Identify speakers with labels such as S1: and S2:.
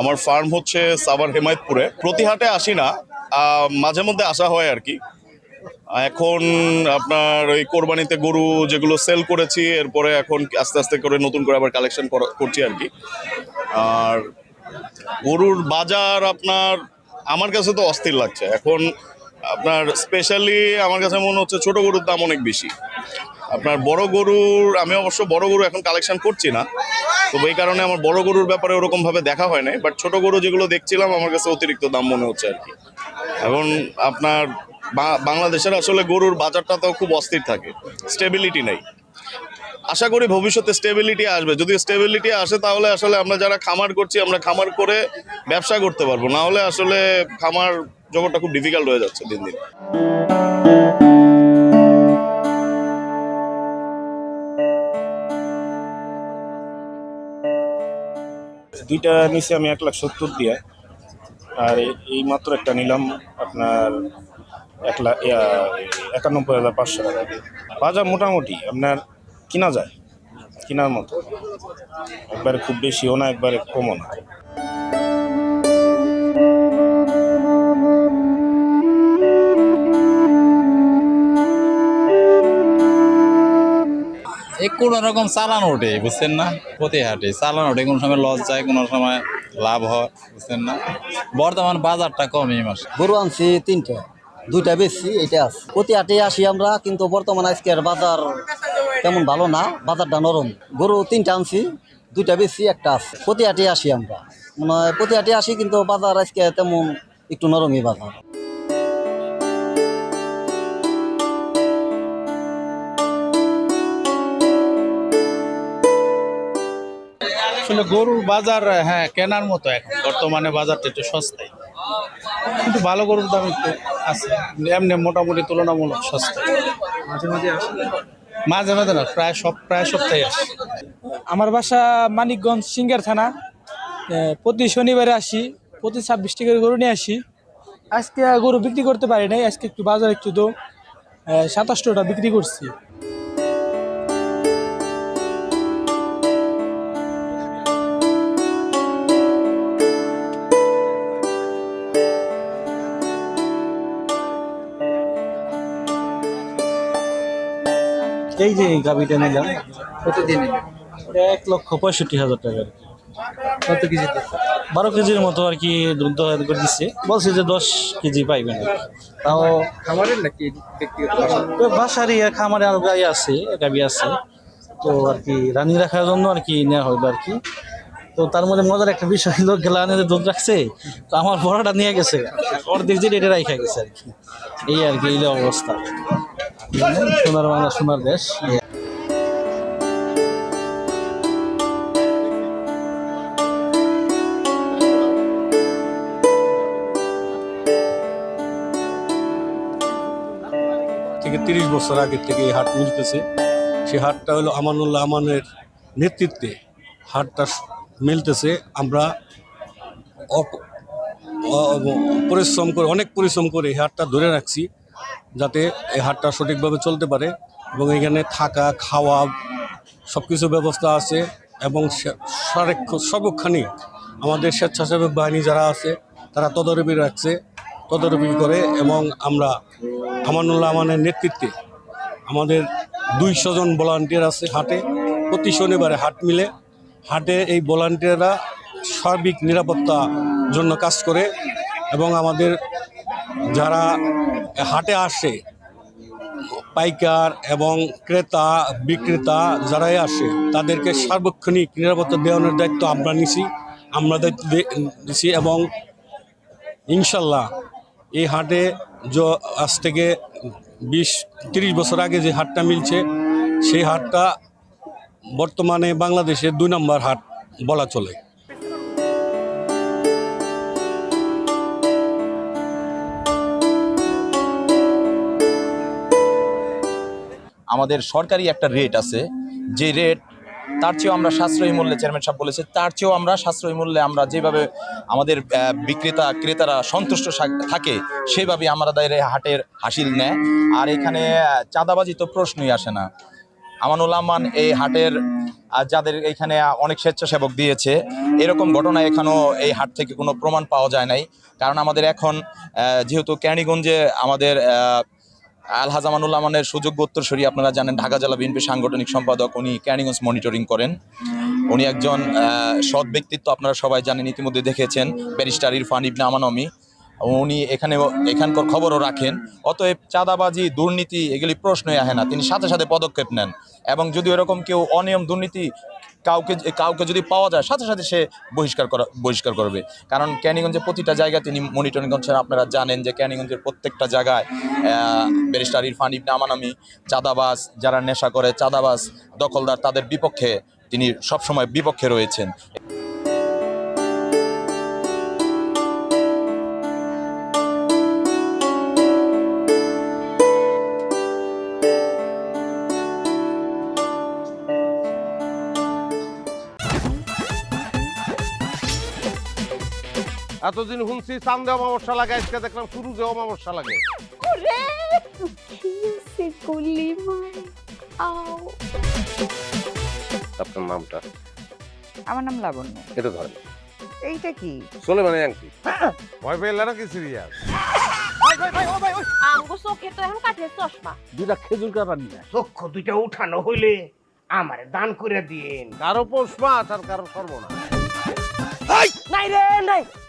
S1: আমার ফার্ম হচ্ছে সাভার হেমায়তপুরে। প্রতি হাটে আসি না মাঝে মধ্যে আসা হয় আর কি। এখন আপনার ওই কোরবানিতে গরু যেগুলো সেল করেছি, এরপরে এখন আস্তে আস্তে করে নতুন করে আবার কালেকশন করছি আর কি। আর গরুর বাজার আপনার, আমার কাছে তো অস্থির লাগছে। এখন আপনার স্পেশালি আমার কাছে মনে হচ্ছে ছোট গরুর দাম অনেক বেশি। আপনার বড় গরুর, আমি অবশ্য বড় গরু এখন কালেকশন করছি না। তো এই কারণে আমার বড় গরুর ব্যাপারে ওরকমভাবে দেখা হয় নাই। বাট ছোট গরু যেগুলো দেখছিলাম, আমার কাছে অতিরিক্ত দাম মনে হচ্ছে আর কি। এখন আপনার বাংলাদেশের আসলে গরুর বাজারটা তো খুব অস্থির থাকে। স্টেবিলিটি নেই। আশা করি ভবিষ্যতে স্টেবিলিটি আসবে। যদি স্টেবিলিটি আসে, তাহলে আসলে আমরা যারা খামার করছি, আমরা খামার করে ব্যবসা করতে পারব। না হলে আসলে খামার জগৎটা খুব ডিফিকাল্ট হয়ে যাচ্ছে দিন দিন।
S2: দুইটা নিচে আমি এক লাখ সত্তর দিয়ে। আর এই- মাত্র একটা নিলাম আপনার এক লাখ একানব্বই হাজার পাঁচশো টাকা। বাজার মোটামুটি আপনার কিনা যায়? কেনার মতো। একবারে খুব বেশিও না, একবারে কমও না।
S3: এই কোনো রকম চালান ওঠে, বুঝছেন না? প্রতি হাটে চালান ওঠে, কোনো সময় লস যায়, কোনো সময় লাভ হয়, বুঝছেন না? বর্তমান বাজারটা কম এই মাসে।
S4: গরু আনছি তিনটা, দুইটা বেশি এটা আছে। প্রতি হাটে আসি আমরা, কিন্তু বর্তমান আজকের বাজার তেমন ভালো না, বাজারটা নরম। গরু তিনটা আনছি, দুইটা বেশি একটা আছে। প্রতি হাটে আসি আমরা। মনে প্রতি হাটে আসি, কিন্তু বাজার আজকে তেমন একটু নরমই বাজার।
S5: আসলে গরুর বাজার হ্যাঁ কেনার মতো এখন। বর্তমানে বাজারটা একটু সস্তায়। কিন্তু ভালো গরুর দাম একটু আছে। এমনি মোটামুটি তুলনামূলক সস্তা মাঝে মাঝে আসে? মাঝে মাঝে না প্রায় সব প্রায় সপ্তাহে আসে।
S6: আমার বাসা মানিকগঞ্জ সিঙ্গার থানা। প্রতি শনিবারে আসি প্রতি ছাব্বিশটি করে গরু নিয়ে আসি। আজকে গরু বিক্রি করতে পারি নাই আজকে একটু বাজার একটু তো সাতাশটা বিক্রি করছি।
S2: এই যে গাবিটা নিলাম কতদিন এক লক্ষ পঁয়ষট্টি হাজার টাকা কত কেজি বারো কেজির মতো আর কি দুধ করে দিচ্ছে। বলছে যে দশ কেজি পাইবেন। তাও
S6: খামারের নাকি
S2: তো বাসারই খামারে আর গাই আছে গাবি আছে। তো আর কি রানি রাখার জন্য আর কি নেওয়া হইল আর কি। তো তার মধ্যে মজার একটা বিষয় লোক গেলা দুধ রাখছে তো আমার বড়টা নিয়ে গেছে। অর্ধেক যে এটা রাখা গেছে আর কি। এই আর কি এই অবস্থা। সোনার বাংলা, সোনার দেশ।
S7: থেকে তিরিশ বছর আগে থেকে এই হাট মিলতেছে। সেই হাটটা হলো আমানুল্লাহ আমানের নেতৃত্বে হাটটা মিলতেছে। আমরা পরিশ্রম করে, অনেক পরিশ্রম করে এই হাটটা ধরে রাখছি। যাতে এই হাটটা সঠিকভাবে চলতে পারে এবং এখানে থাকা, খাওয়া সব কিছু ব্যবস্থা আছে এবং সে- সারেক্ষ- সর্বক্ষণিক আমাদের স্বেচ্ছাসেবক বাহিনী যারা আছে, তারা তদারকি রাখছে, তদারকি করে এবং আমরা আমানুল্লাহ আমানের নেতৃত্বে আমাদের দুইশো জন ভলান্টিয়ার আছে হাটে। প্রতি শনিবারে হাট মিলে। হাটে এই ভলান্টিয়াররা সার্বিক নিরাপত্তা জন্য কাজ করে এবং আমাদের যারা হাটে আসে। পাইকার এবং ক্রেতা, বিক্রেতা যারাই আসে, তাদেরকে সার্বক্ষণিক নিরাপত্তা দেওয়ানোর দায়িত্ব আমরা নিছি, আমরা দায়িত্ব দিছি এবং ইনশাল্লাহ এই হাটে য- আজ থেকে বিশ, তিরিশ বছর আগে যে হাটটা মিলছে, সেই হাটটা বর্তমানে বাংলাদেশের দুই নম্বর হাট বলা চলে।
S8: আমাদের সরকারি একটা রেট আছে। যে রেট তার চেয়েও আমরা সাশ্রয়ী মূল্যে চেয়ারম্যান সাহেব বলেছে, তার চেয়েও আমরা সাশ্রয়ী মূল্যে আমরা যেভাবে আমাদের বিক্রেতা, ক্রেতারা সন্তুষ্ট থাকে, সেভাবে এই হাটের হাসিল নেয়। আর এখানে চাঁদাবাজি তো প্রশ্নই আসে না। আমানুল আমান এই হাটের যাদের এখানে অনেক স্বেচ্ছাসেবক দিয়েছে, এরকম ঘটনা এখানেও এই হাট থেকে কোনো প্রমাণ পাওয়া যায় নাই। কারণ আমাদের এখন যেহেতু ক্যানিগঞ্জে আমাদের আলহাজ আমানুল আমানের সুযোগ্য উত্তরসূরি আপনারা জানেন, ঢাকা জেলা বিএনপি সাংগঠনিক সম্পাদক। উনি ক্যানিগঞ্জ মনিটরিং করেন। উনি একজন সৎ ব্যক্তিত্ব আপনারা সবাই জানেন, ইতিমধ্যে দেখেছেন। ব্যারিস্টার ইরফান ইবনে আমানমি। উনি এখানে এখানকার খবরও রাখেন। অতএব চাঁদাবাজি, দুর্নীতি, এগুলি প্রশ্নই আহে না। তিনি সাথে সাথে পদক্ষেপ নেন। এবং যদি এরকম কেউ অনিয়ম, দুর্নীতি কাউকে কাউকে যদি পাওয়া যায়, সাথে সাথে সে বহিষ্কার করা, বহিষ্কার করবে। কারণ ক্যানিগঞ্জের প্রতিটা জায়গায় তিনি মনিটরিং করছেন। আপনারা জানেন যে ক্যানিগঞ্জের প্রত্যেকটা জায়গায় ব্যারিস্টার ইরফান ইবনে আমানামি চাঁদাবাস যারা নেশা করে চাঁদাবাস দখলদার, তাদের বিপক্ষে তিনি সবসময় বিপক্ষে রয়েছেন।
S9: এতদিন শুনছি চান্দে অমাবস্যা লাগে আজকে দেখলাম শুরুতে অমাবস্যা লাগে।
S10: ওরে কিসে গুলি মার আও।
S9: আপনার নামটা?
S10: আমার নাম লাবণ্য।
S9: এটা ধরেন।
S10: এইটা কি?
S9: চলে মানে আংটি। ভয় পেলে নাকি সিরিয়াস
S10: আমগো চোখে তো এখন কাঠের চশমা।
S5: দুটা খেজুর কাটা নিয়ে
S11: চক্ষু দুইটা উঠানো হইলে আমারে দান করে দিন।
S9: কারও পোষ মাছ আর কারও সর্বনাশ।
S11: নাই রে নাই।